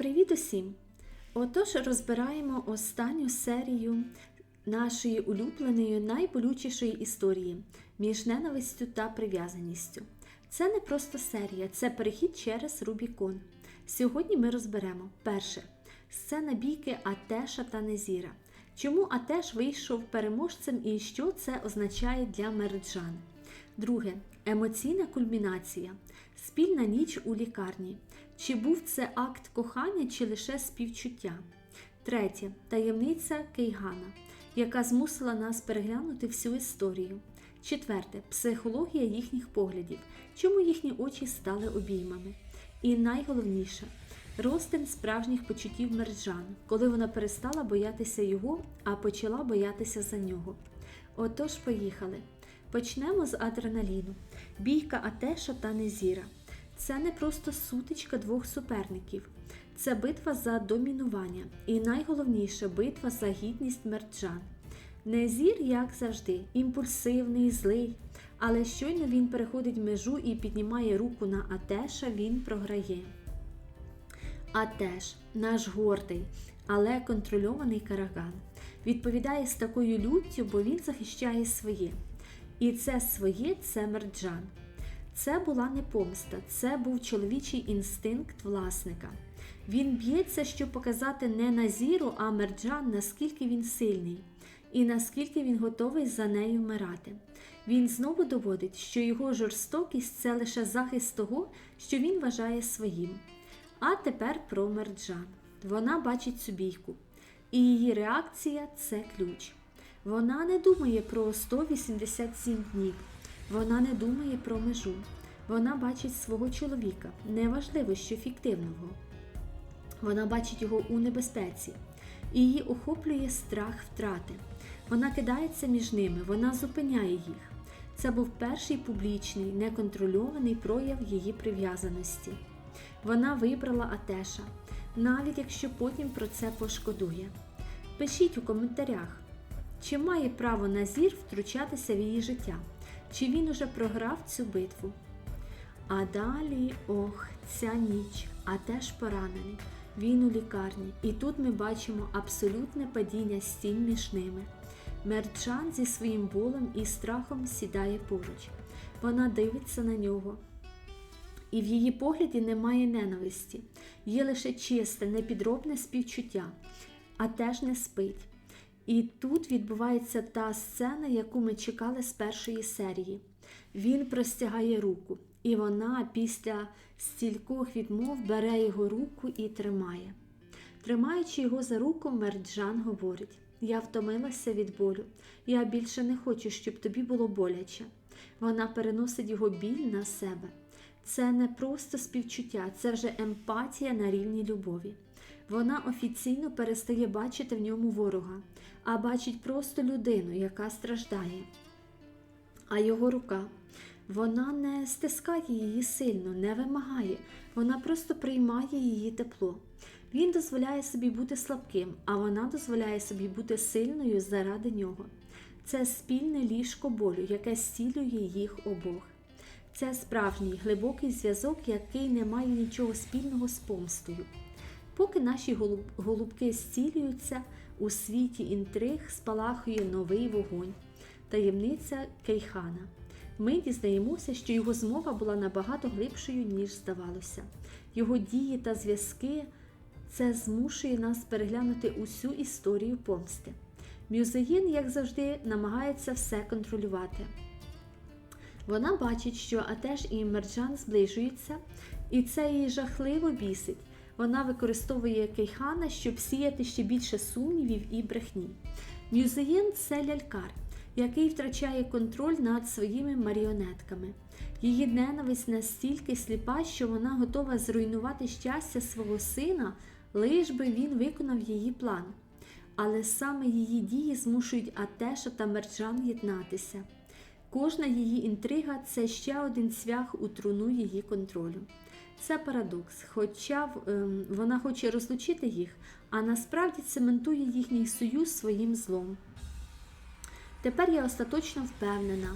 Привіт усім! Отож, розбираємо останню серію нашої улюбленої найболючішої історії між ненавистю та прив'язаністю. Це не просто серія, це перехід через Рубікон. Сьогодні ми розберемо перше сцена бійки Атеша та Незіра. Чому Атеш вийшов переможцем і що це означає для мерджан? Друге емоційна кульмінація, спільна ніч у лікарні. Чи був це акт кохання, чи лише співчуття? Третє таємниця Кейгана, яка змусила нас переглянути всю історію. Четверте психологія їхніх поглядів, чому їхні очі стали обіймами. І найголовніше розтин справжніх почуттів мерджан, коли вона перестала боятися його, а почала боятися за нього. Отож, поїхали. Почнемо з адреналіну. Бійка Атеша та Незіра. Це не просто сутичка двох суперників, це битва за домінування і найголовніше битва за гідність мерджан. Незір, як завжди, імпульсивний, злий, але щойно він переходить межу і піднімає руку на Атеша, він програє. Атеш, наш гордий, але контрольований караган, відповідає з такою люттю, бо він захищає своє. І це своє це мерджан. Це була не помста, це був чоловічий інстинкт власника. Він б'ється, щоб показати не Назіру, а мерджан, наскільки він сильний і наскільки він готовий за нею вмирати. Він знову доводить, що його жорстокість це лише захист того, що він вважає своїм. А тепер про мерджан. Вона бачить цю бійку, і її реакція це ключ. Вона не думає про 187 днів. Вона не думає про межу. Вона бачить свого чоловіка, неважливо, що фіктивного. Вона бачить його у небезпеці. І її охоплює страх втрати. Вона кидається між ними, вона зупиняє їх. Це був перший публічний, неконтрольований прояв її прив'язаності. Вона вибрала Атеша, навіть якщо потім про це пошкодує. Пишіть у коментарях, чи має право Назір втручатися в її життя, чи він уже програв цю битву. А далі, ох, ця ніч, а теж поранений. Він у лікарні, і тут ми бачимо абсолютне падіння стін між ними. Мерчан зі своїм болем і страхом сідає поруч. Вона дивиться на нього. І в її погляді немає ненависті, є лише чисте, непідробне співчуття, а теж не спить. І тут відбувається та сцена, яку ми чекали з першої серії. Він простягає руку, і вона після стількох відмов бере його руку і тримає. Тримаючи його за руку, Мерджан говорить: Я втомилася від болю, я більше не хочу, щоб тобі було боляче. Вона переносить його біль на себе. Це не просто співчуття, це вже емпатія на рівні любові. Вона офіційно перестає бачити в ньому ворога, а бачить просто людину, яка страждає. А його рука, вона не стискає її сильно, не вимагає, вона просто приймає її тепло. Він дозволяє собі бути слабким, а вона дозволяє собі бути сильною заради нього. Це спільне ліжко болю, яке зцілює їх обох. Це справжній глибокий зв'язок, який не має нічого спільного з помстою. Поки наші голубки зцілюються, у світі інтриг спалахує новий вогонь, таємниця Кейхана. Ми дізнаємося, що його змова була набагато глибшою, ніж здавалося. Його дії та зв'язки це змушує нас переглянути усю історію помсти. Мюзеїн, як завжди, намагається все контролювати. Вона бачить, що Атеш і Мерджан зближуються, і це її жахливо бісить. Вона використовує Кейхана, щоб сіяти ще більше сумнівів і брехні. Мюзеїн це лялькар, який втрачає контроль над своїми маріонетками. Її ненависть настільки сліпа, що вона готова зруйнувати щастя свого сина, лиш би він виконав її план. Але саме її дії змушують Атеша та Мерджан єднатися. Кожна її інтрига це ще один цвях у труну її контролю. Це парадокс, хоча ем, вона хоче розлучити їх, а насправді цементує їхній союз своїм злом. Тепер я остаточно впевнена,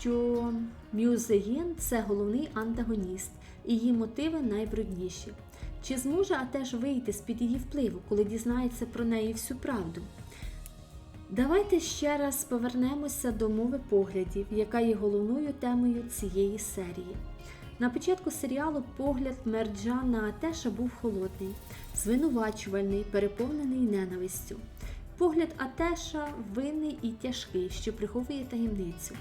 що Мюзеїн це головний антагоніст, і її мотиви найбрудніші. Чи зможе Атеш вийти з-під її впливу, коли дізнається про неї всю правду? Давайте ще раз повернемося до мови поглядів, яка є головною темою цієї серії. На початку серіалу погляд Мерджа на Атеша був холодний, звинувачувальний, переповнений ненавистю. Погляд Атеша винний і тяжкий, що приховує таємницю.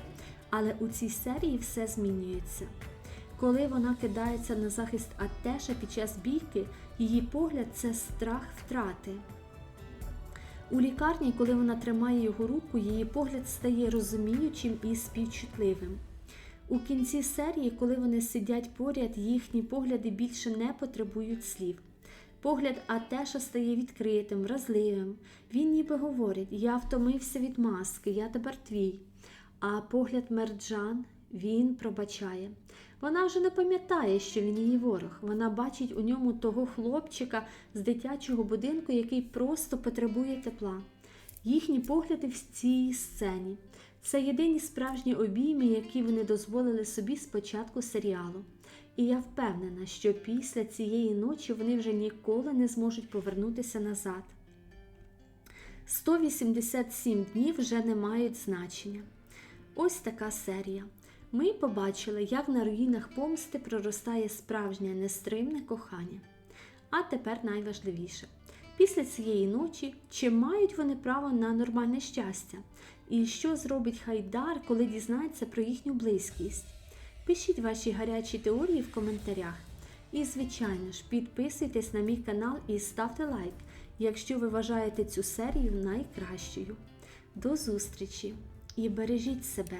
Але у цій серії все змінюється. Коли вона кидається на захист Атеша під час бійки, її погляд це страх втрати. У лікарні, коли вона тримає його руку, її погляд стає розуміючим і співчутливим. У кінці серії, коли вони сидять поряд, їхні погляди більше не потребують слів. Погляд Атеша стає відкритим, вразливим. Він ніби говорить: Я втомився від маски, я тепер твій. А погляд Мерджан він пробачає. Вона вже не пам'ятає, що він її ворог. Вона бачить у ньому того хлопчика з дитячого будинку, який просто потребує тепла. Їхні погляди в цій сцені. Це єдині справжні обійми, які вони дозволили собі з початку серіалу. І я впевнена, що після цієї ночі вони вже ніколи не зможуть повернутися назад. 187 днів вже не мають значення. Ось така серія. Ми побачили, як на руїнах помсти проростає справжнє нестримне кохання. А тепер найважливіше. Після цієї ночі, чи мають вони право на нормальне щастя? І що зробить Хайдар, коли дізнається про їхню близькість? Пишіть ваші гарячі теорії в коментарях. І, звичайно ж, підписуйтесь на мій канал і ставте лайк, якщо ви вважаєте цю серію найкращою. До зустрічі і бережіть себе!